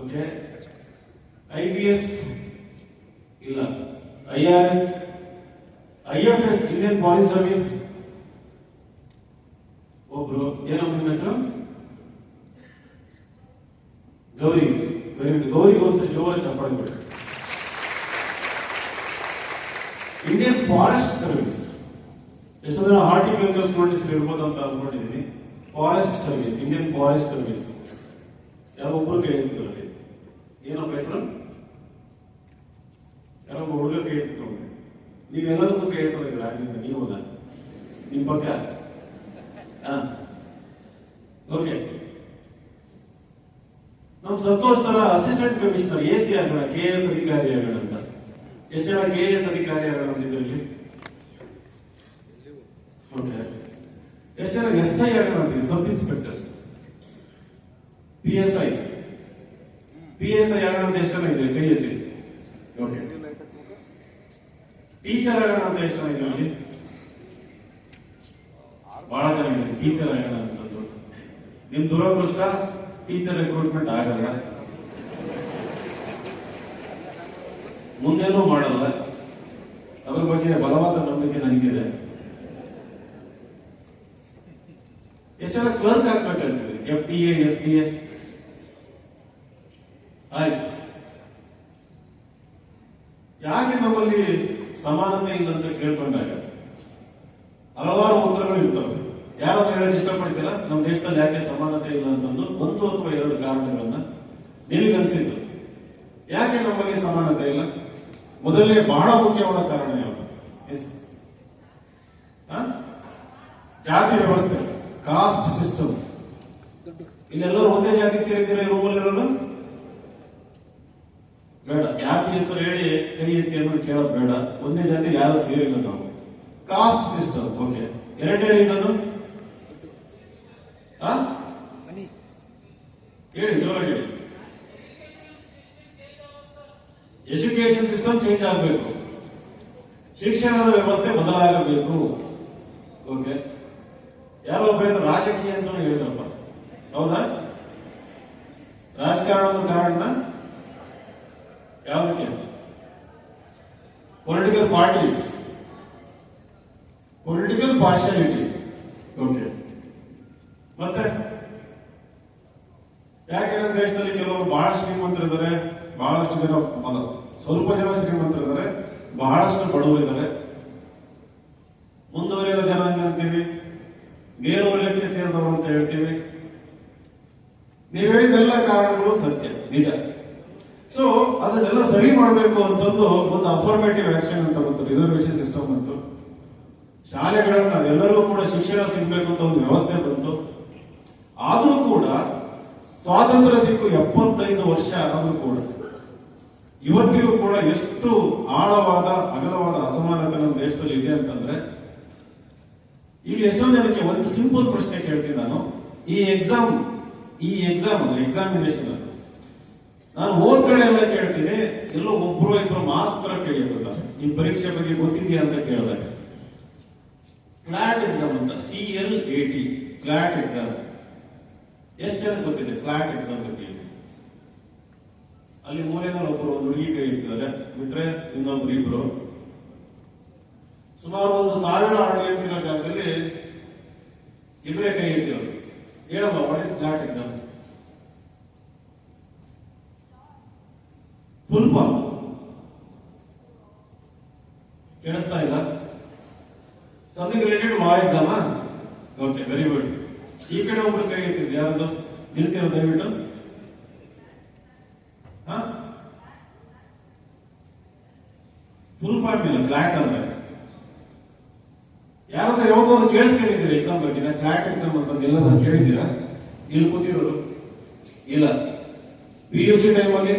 Okay I B S ಇಲ್ಲ. I R S I F S Indian foreign service ಒಬ್ರು ಏನಮ್ಮ ನಿಮ್ಮ ಹೆಸರು? ಗೌರಿ. ವೆರಿ ಗುಡ್ ಗೌರಿಗೆ ಒಂದ್ಸರಿ ಜೋರಾಗಿ ಚಪ್ಪಾಳೆ ಕೊಡಿ ಇಂಡಿಯನ್ ಫಾರೆಸ್ಟ್ ಸರ್ವಿಸ್ ಎಷ್ಟೋ ಜನ ಹಾರ್ಟಿಕಲ್ಚರ್ ಸ್ಟೂಡೆಂಟ್ಸ್ ಇರ್ಬೋದು ಅಂತ ಅನ್ಕೊಂಡಿದ್ದೀನಿ forest service Indian forest service ಯಾರೋ ಒಬ್ರು ಕೈ ಎತ್ತಿದ್ರು ಏನಪ್ಪ ಹೆಸರು ಒಬ್ಬ ಹುಡುಗ ಕೇಳಿದ್ಕೊಳ್ಳಿ ನೀವು ಎಲ್ಲದಕ್ಕೂ ಕೈ ಎತ್ತಿದ್ರ ಆಗಿಂದ ನೀವು ನಿಮ್ಮ ಪಕ್ಕ? ಓಕೆ ನಮ್ ಸಂತೋಷ್ ತರ ಅಸಿಸ್ಟೆಂಟ್ ಕಮಿಷನರ್ ಎ ಸಿ ಆಗೋಣ ಕೆ ಎಸ್ ಅಧಿಕಾರಿ ಆಗೋಣ ಅಂತ. ಎಷ್ಟು ಜನ ಕೆ ಎಸ್ ಅಧಿಕಾರಿ ಆಗೋಣ ಅಂತ ಇದರಲ್ಲಿ? ಓಕೆ ಎಷ್ಟು ಜನ ಎಸ್ ಐ ಆಗೋಣ ಅಂತೀವಿ sub inspector P S I P S I ಆಗೋಣ ಎಷ್ಟು ಜನ ಇದೆ ಕೈ ಎತ್ತಿ. ಓಕೆ ಟೀಚರ್ ಆಗೋಣ ಅಂತ ಎಷ್ಟು ಜನ ಇದೆ ಬಹಳ ಜನ ಇದೆ ಟೀಚರ್ ಆಗೋಣ ಅಂತದ್ದು ನಿಮ್ ದುರದೃಷ್ಟ ಟೀಚರ್ ರಿಕ್ರೂಟ್ಮೆಂಟ್ ಆಗಲ್ಲ. ಮುಂದೇನೂ ಮಾಡಲ್ಲ. ಅದ್ರ ಬಗ್ಗೆ ಬಲವಾದ ನಂಬಿಕೆ ನನಗಿದೆ. ಎಷ್ಟು ಜನ clerk ಆಗ್ಬೇಕಂತೀವಿ F T S T A ಆಯ್ತು. ಯಾಕೆ ನಮ್ಮಲ್ಲಿ ಸಮಾನತೆ ಇಲ್ಲ ಅಂತ ಕೇಳ್ಕೊಂಡಾಗ? ಹಲವಾರು ಉತ್ತರಗಳು ಇರ್ತವೆ. ಯಾರಾದ್ರೂ ಹೇಳಕ್ ಇಷ್ಟಪಡ್ತೀರಾ? ನಮ್ಮ ದೇಶದಲ್ಲಿ ಯಾಕೆ ಸಮಾನತೆ ಇಲ್ಲ ಅಂತಂದು ಒಂದು ಅಥವಾ ಎರಡು ಕಾರಣಗಳನ್ನ ನಿಮಗೆ ಅನಿಸಿದ್ದು ಯಾಕೆ ನಮ್ಮಲ್ಲಿ ಸಮಾನತೆ ಇಲ್ಲ? ಮೊದಲನೇ ಬಹಳ ಮುಖ್ಯವಾದ ಕಾರಣ ಯಾವುದು? ಜಾತಿ ವ್ಯವಸ್ಥೆ, ಕಾಸ್ಟ್ ಸಿಸ್ಟಮ್. ಇಲ್ಲೆಲ್ಲರೂ ಒಂದೇ ಜಾತಿಗೆ ಸೇರಿದ್ದೀರಾ ರೂಮಲ್ಲಿರೋರು ಬೇಡ. ಜಾತಿ ಹೆಸರು ಹೇಳಿ ಕೈ ಎತ್ತಿ ಅನ್ನೋದು ಕೇಳೋದು ಬೇಡ. ಒಂದೇ ಜಾತಿ ಯಾರು ಸೇರಿಲ್ಲ ನಾವು. ಕಾಸ್ಟ್ ಸಿಸ್ಟಮ್ ಓಕೆ ಎರಡನೇ ರೀಸನ್ ಹೇಳಿ ಜೋರಾಗಿ ಹೇಳಿ. ಎಜುಕೇಶನ್ ಸಿಸ್ಟಮ್ ಚೇಂಜ್ ಆಗಬೇಕು. ಶಿಕ್ಷಣದ ವ್ಯವಸ್ಥೆ ಬದಲಾಗಬೇಕು. ಓಕೆ ಯಾರೋ ಒಬ್ಬ ರಾಜಕೀಯ ಅಂತ ಹೇಳಿದ್ರಪ್ಪ. ಹೌದಾ? ರಾಜಕಾರಣದ ಕಾರಣ ಯಾವುದಕ್ಕೆ? Political parties political partiality okay ಮತ್ತೆ? ಯಾಕೆ ನಮ್ಮ ದೇಶದಲ್ಲಿ ಕೆಲವರು ಬಹಳ ಶ್ರೀಮಂತರಿದ್ದಾರೆ ಬಹಳಷ್ಟು ಜನ ಸ್ವಲ್ಪ ಜನ ಶ್ರೀಮಂತರಿದ್ದಾರೆ ಬಹಳಷ್ಟು ಬಡವರಿದ್ದಾರೆ ಮುಂದುವರಿದ ಜನಾಂಗ ಅಂತೀವಿ ಮೇಲ್ವರ್ಗಕ್ಕೆ ಸೇರಿದವರು ಅಂತ ಹೇಳ್ತೀವಿ. ನೀವು ಹೇಳಿದೆಲ್ಲ ಕಾರಣಗಳು ಸತ್ಯ, ನಿಜ. ಅದನ್ನೆಲ್ಲ ಸರಿ ಮಾಡಬೇಕು ಅಂತಂದು ಒಂದು ಅಫಾರ್ಮೇಟಿವ್ ಆಕ್ಷನ್ ಅಂತ ಬಂತು ರಿಸರ್ವೇಶನ್ ಸಿಸ್ಟಮ್ ಬಂತು. ಶಾಲೆಗಳನ್ನ ಎಲ್ಲರಿಗೂ ಕೂಡ ಶಿಕ್ಷಣ ಸಿಗಬೇಕು ಅಂತ ಒಂದು ವ್ಯವಸ್ಥೆ ಬಂತು. ಆದ್ರೂ ಕೂಡ ಸ್ವಾತಂತ್ರ್ಯ ಸಿಕ್ಕು ಎಪ್ಪತ್ತೈದು ವರ್ಷ ಆದ್ರೂ ಕೂಡ ಇವತ್ತಿಗೂ ಕೂಡ ಎಷ್ಟು ಆಳವಾದ, ಅಗಲವಾದ ಅಸಮಾನತೆ ನಮ್ಮ ದೇಶದಲ್ಲಿ ಇದೆ ಅಂತಂದ್ರೆ, ಈಗ ಎಷ್ಟೋ ಜನಕ್ಕೆ ಒಂದು ಸಿಂಪಲ್ ಪ್ರಶ್ನೆ ಕೇಳ್ತೀನಿ ನಾನು. ಈ ಎಕ್ಸಾಮ್ ಈ ಎಕ್ಸಾಮ್ ಎಕ್ಸಾಮಿನೇಷನ್ ನಾನು ಓದ್ ಕಡೆ ಎಲ್ಲ ಕೇಳ್ತೀನಿ ಎಲ್ಲೋ ಒಬ್ರು ಇಬ್ರು ಮಾತ್ರ ಕೇಳಿರ್ತಾರೆ ನಿಮ್ ಪರೀಕ್ಷೆ ಬಗ್ಗೆ ಗೊತ್ತಿದೆಯಾ ಅಂತ ಕೇಳಿದಾಗ. ಕ್ಲಾಟ್ ಎಕ್ಸಾಮ್ ಅಂತ C L A T CLAT exam ಎಷ್ಟು ಜನ ಗೊತ್ತಿದೆ ಕ್ಲಾಟ್ ಎಕ್ಸಾಮ್ ಬಗ್ಗೆ? ಅಲ್ಲಿ ಮೂಲೆಯಲ್ಲಿ ಒಬ್ಬರು ಒಂದು ಹುಡುಗಿ ಕೈ ಎತ್ತಿದ್ದಾರೆ ಬಿಟ್ರೆ ಇನ್ನೊಬ್ರು ಇಬ್ರು. ಸುಮಾರು ಒಂದು ಸಾವಿರ ಆಡಿಯನ್ಸ್ ಇರೋ ಜಾಗದಲ್ಲಿ ಇಬ್ಬರೇ ಕೈ ಎತ್ತಿರೋದು ಹೇಳಮ್ಮ what is CLAT exam full form ಕೇಳಿಸ್ತಾ ಇಲ್ಲ? ಸಮಥಿಂಗ್ ರಿಲೇಟೆಡ್ ಲಾ ಎಕ್ಸಾಮಾ ಓಕೆ ವೆರಿ ಗುಡ್ ಈ ಕಡೆ ಒಬ್ರು ಕೈ ಎತ್ತಿದ್ರು, ಯಾರದು? ನಿಲ್ತಿರೋ ದಯವಿಟ್ಟು. ಫುಲ್ ಫಾರ್ಮ್ ಇಲ್ಲ ಫ್ಲಾಟ್ ಅಂದ್ರೆ ಯಾರಾದ್ರೂ ಯಾವ್ದಾದ್ರು ಕೇಳಿಸ್ಕೊಂಡಿದ್ದೀರಾ ಎಕ್ಸಾಮ್ ಬಗ್ಗೆ? ಫ್ಲಾಟ್ ಎಕ್ಸಾಮ್ ಅಂತ ಎಲ್ಲಾದ್ರೂ ಕೇಳಿದ್ದೀರಾ? ಇಲ್ಲಿ ಕೂತಿರೋರು? ಇಲ್ಲ. ಪಿ ಯು ಸಿ ಟೈಮಲ್ಲಿ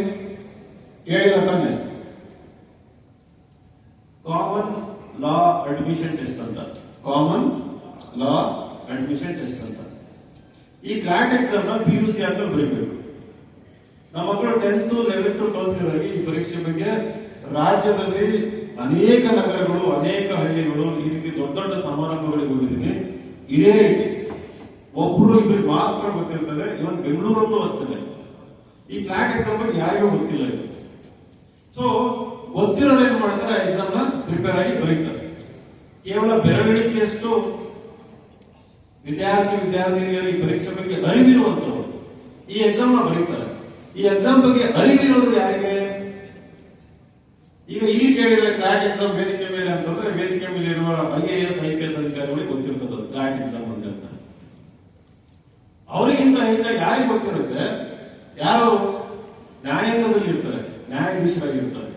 ಕೇಳಿಲ್ಲ ತಾನೆ. ಕಾಮನ್ ಲಾ ಅಡ್ಮಿಷನ್ ಟೆಸ್ಟ್ ಅಂತ. ಕಾಮನ್ ಲಾ ಅಡ್ಮಿಷನ್ ಟೆಸ್ಟ್ ಅಂತ. ಈ ಕ್ಲಾಟ್ ಎಕ್ಸಾಮ್ನ ಪಿ ಯು ಸಿ ಅಂತ ಬರೀಬೇಕು. ನಮ್ಮ ಮಕ್ಕಳು ಟೆಂತ್ ಲೆವೆಂತ್ ಟ್ವೆಲ್ತ್ ಈ ಪರೀಕ್ಷೆ ಬಗ್ಗೆ ರಾಜ್ಯದಲ್ಲಿ ಅನೇಕ ನಗರಗಳು, ಅನೇಕ ಹಳ್ಳಿಗಳು, ಈ ರೀತಿ ದೊಡ್ಡ ದೊಡ್ಡ ಸಮಾರಂಭಗಳಿಗೆ ಹೋಗಿದ್ದೀನಿ. ಇದೇ ರೀತಿ ಒಬ್ರು ಇಬ್ಬರಿಗೆ ಮಾತ್ರ ಗೊತ್ತಿರ್ತದೆ, ಇವನ್ ಬೆಂಗಳೂರಲ್ಲೂ ಅಷ್ಟೇ. ಈ ಫ್ಲಾಟ್ ಎಕ್ಸಾಮ್ ಬಗ್ಗೆ ಯಾರಿಗೂ ಗೊತ್ತಿಲ್ಲ ಇದು. ಸೊ ಗೊತ್ತಿರೋರು ಏನ್ ಮಾಡ್ತಾರೆ? ಎಕ್ಸಾಮ್ನ ಪ್ರಿಪೇರ್ ಆಗಿ ಬರೀತಾರೆ. ಕೇವಲ ಬೆರಳಿಕೆಯಷ್ಟು ವಿದ್ಯಾರ್ಥಿ, ವಿದ್ಯಾರ್ಥಿನಿಯರಿಗೆ ಪರೀಕ್ಷೆ ಬಗ್ಗೆ ಅರಿವಿರುವಂತರು ಈ ಎಕ್ಸಾಮ್ನ ಬರೀತಾರೆ. ಈ ಎಕ್ಸಾಮ್ ಬಗ್ಗೆ ಅರಿವಿರೋದು ಯಾರಿಗೆ? ಈಗ ಇಲ್ಲಿ ಕೇಳಿದ್ರೆ ಕ್ಲಾಟ್ ಎಕ್ಸಾಮ್ ವೇದಿಕೆ ಮೇಲೆ ಅಂತಂದ್ರೆ ವೇದಿಕೆ ಮೇಲೆ ಇರುವ I A S I P S ಅಧಿಕಾರಿಗಳಿಗೆ ಗೊತ್ತಿರ್ತದೆ ಕ್ಲಾಟ್ ಎಕ್ಸಾಮ್ ಅಂತ ಅವರಿಗಿಂತ ಹೆಚ್ಚಾಗಿ ಯಾರಿಗೆ ಗೊತ್ತಿರುತ್ತೆ? ಯಾರು ನ್ಯಾಯಾಂಗದಲ್ಲಿ ಇರ್ತಾರೆ ನ್ಯಾಯಾಧೀಶರಾಗಿರ್ತಾರೆ.